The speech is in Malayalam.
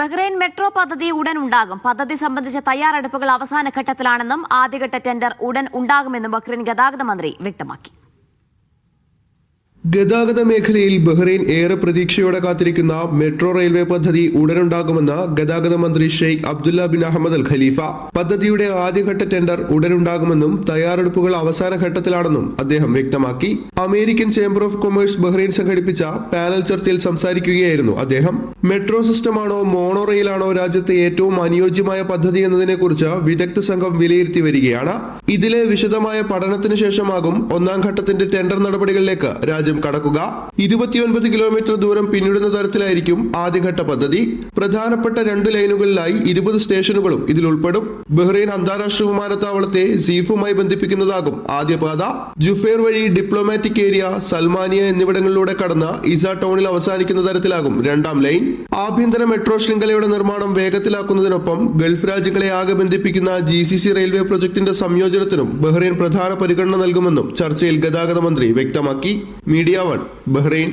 ബഹ്റൈൻ മെട്രോ പദ്ധതി ഉടൻ ഉണ്ടാകും. പദ്ധതി സംബന്ധിച്ച തയ്യാറെടുപ്പുകൾ അവസാന ഘട്ടത്തിലാണെന്നും ആദ്യഘട്ട ടെൻഡർ ഉടൻ ഉണ്ടാകുമെന്നും ബഹ്റൈൻ ഗതാഗത മന്ത്രി വ്യക്തമാക്കി. ഗതാഗത മേഖലയിൽ ബഹ്റൈൻ ഏറെ പ്രതീക്ഷയോടെ കാത്തിരിക്കുന്ന മെട്രോ റെയിൽവേ പദ്ധതി ഉടനുണ്ടാകുമെന്ന് ഗതാഗത മന്ത്രി Sheikh Abdullah bin Ahmed Al Khalifa. പദ്ധതിയുടെ ആദ്യഘട്ട ടെൻഡർ ഉടനുണ്ടാകുമെന്നും തയ്യാറെടുപ്പുകൾ അവസാന ഘട്ടത്തിലാണെന്നും അദ്ദേഹം വ്യക്തമാക്കി. American Chamber of Commerce Bahrain സംഘടിപ്പിച്ച പാനൽ ചർച്ചയിൽ സംസാരിക്കുകയായിരുന്നു അദ്ദേഹം. മെട്രോ സിസ്റ്റമാണോ മോണോ റെയിലാണോ രാജ്യത്തെ ഏറ്റവും അനുയോജ്യമായ പദ്ധതി എന്നതിനെക്കുറിച്ച് വിദഗ്ധ സംഘം വിലയിരുത്തി വരികയാണ്. ഇതിലെ വിശദമായ പഠനത്തിന് ശേഷമാകും ഒന്നാം ഘട്ടത്തിന്റെ ടെൻഡർ നടപടികളിലേക്ക് രാജ്യം കടക്കുക. ഇരുപത്തിയൊൻപത് കിലോമീറ്റർ ദൂരം പിന്നിടുന്ന തരത്തിലായിരിക്കും ആദ്യഘട്ട പദ്ധതി. പ്രധാനപ്പെട്ട രണ്ട് ലൈനുകളിലായി ഇരുപത് സ്റ്റേഷനുകളും ഇതിൽ ഉൾപ്പെടും. ബഹ്റൈൻ അന്താരാഷ്ട്ര വിമാനത്താവളത്തെ സീഫുമായി ബന്ധിപ്പിക്കുന്നതാകും ആദ്യ പാത. ജുഫേർ വഴി ഡിപ്ലോമാറ്റിക് ഏരിയ സൽമാനിയ എന്നിവിടങ്ങളിലൂടെ കടന്ന ഇസ ടൗണിൽ അവസാനിക്കുന്ന തരത്തിലാകും രണ്ടാം ലൈൻ. ആഭ്യന്തര മെട്രോ ശൃംഖലയുടെ നിർമ്മാണം വേഗത്തിലാക്കുന്നതിനൊപ്പം ഗൾഫ് രാജ്യങ്ങളെ ആകെ ബന്ധിപ്പിക്കുന്ന ജി റെയിൽവേ പ്രൊജക്ടിന്റെ സംയോജനത്തിനും ബഹ്റൈൻ പ്രധാന പരിഗണന നൽകുമെന്നും ചർച്ചയിൽ ഗതാഗത മന്ത്രി വ്യക്തമാക്കി. Media one Bahrain